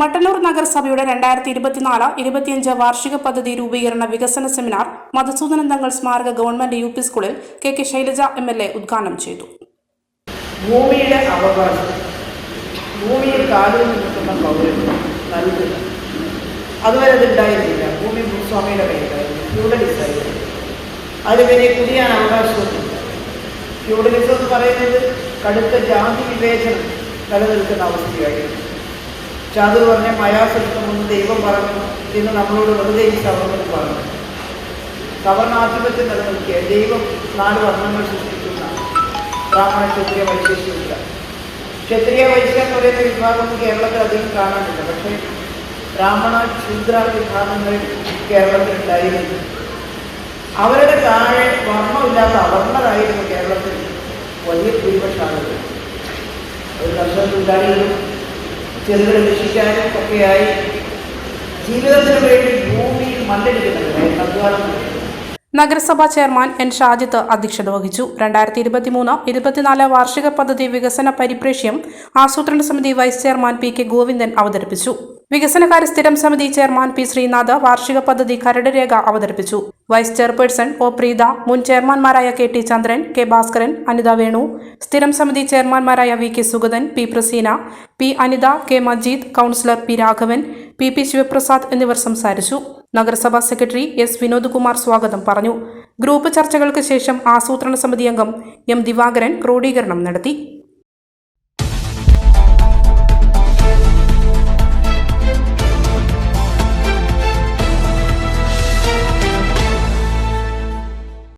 മട്ടന്നൂർ നഗരസഭയുടെ രണ്ടായിരത്തി ഇരുപത്തിനാല് ഇരുപത്തിയഞ്ച് വാർഷിക പദ്ധതി രൂപീകരണ വികസന സെമിനാർ മധുസൂദനൻ തങ്ങൾ സ്മാരക ഗവൺമെന്റ് യു പി സ്കൂളിൽ K K Shailaja M L A ഉദ്ഘാടനം ചെയ്തു. ഭൂമിയുടെ അവകാശം ഭൂമിയിൽ അതുവരെ അതുണ്ടായിരുന്നില്ല ഭൂമി ഭൂസ്വാമിയുടെ കയ്യിലായിരുന്നു. കുടിയാൻ അവകാശമൊന്നുമില്ല. ഫ്യൂഡലിസം എന്ന് പറയുന്നത് കടുത്ത ജാതി വിവേചനം നിലനിൽക്കുന്ന അവസ്ഥയായിരുന്നു. ചാതു പറഞ്ഞ മയാസൃഷ്ടമെന്ന് ദൈവം പറഞ്ഞു എന്ന് നമ്മളോട് വെറുതെ ഈ സവർണർ പറഞ്ഞു. സവർണാധിപത്യം നിലനിൽക്കുക ദൈവം നാല് വർണങ്ങൾ സൃഷ്ടിക്കുന്ന ബ്രാഹ്മണ ക്ഷത്രിയ വൈശേഷിയില്ല ക്ഷത്രിയ വൈശ്യ എന്ന് പറയുന്ന വിഭാഗം കേരളത്തിൽ അധികം കാണാനില്ല. പക്ഷേ ബ്രാഹ്മണ ശൂദ്ര വിഭാഗങ്ങൾ കേരളത്തിൽ ഉണ്ടായിരുന്നു. അവരുടെ താഴെ വർണമില്ലാത്ത അവർണരായിരുന്നു കേരളത്തിൽ വലിയ ഭൂരിപക്ഷ ആളുകൾ ഒരു കർഷക തൊഴിലാളികളും ചെറുകിട രക്ഷിക്കാനും ഒക്കെയായി ജീവിതത്തിന് വേണ്ടി ഭൂമിയിൽ മണ്ണെടുക്കുന്നുണ്ട് നഗരസഭാ ചെയർമാൻ എൻ ഷാജിത്ത് അധ്യക്ഷത വഹിച്ചു. രണ്ടായിരത്തി ഇരുപത്തിമൂന്ന് ഇരുപത്തിനാല് വാർഷിക പദ്ധതി വികസന പരിപ്രേക്ഷ്യം ആസൂത്രണ സമിതി vice chairman P K Govindan അവതരിപ്പിച്ചു. വികസനകാര്യ സ്ഥിരം സമിതി ചെയർമാൻ പി ശ്രീനാഥ് വാർഷിക പദ്ധതി കരട് രേഖ അവതരിപ്പിച്ചു. വൈസ് ചെയർപേഴ്സൺ ഒ പ്രീത മുൻ ചെയർമാൻമാരായ K T Chandran K Bhaskaran Anitha Venu സ്ഥിരം സമിതി ചെയർമാൻമാരായ V K Sugathan P Praseena P Anitha K Majeed councillor P Raghavan P P Sivaprasad എന്നിവർ സംസാരിച്ചു. നഗരസഭാ സെക്രട്ടറി എസ് വിനോദ് കുമാർ സ്വാഗതം പറഞ്ഞു. ഗ്രൂപ്പ് ചർച്ചകൾക്ക് ശേഷം ആസൂത്രണ സമിതി അംഗം എം ദിവാകരൻ ക്രോഡീകരണം നടത്തി.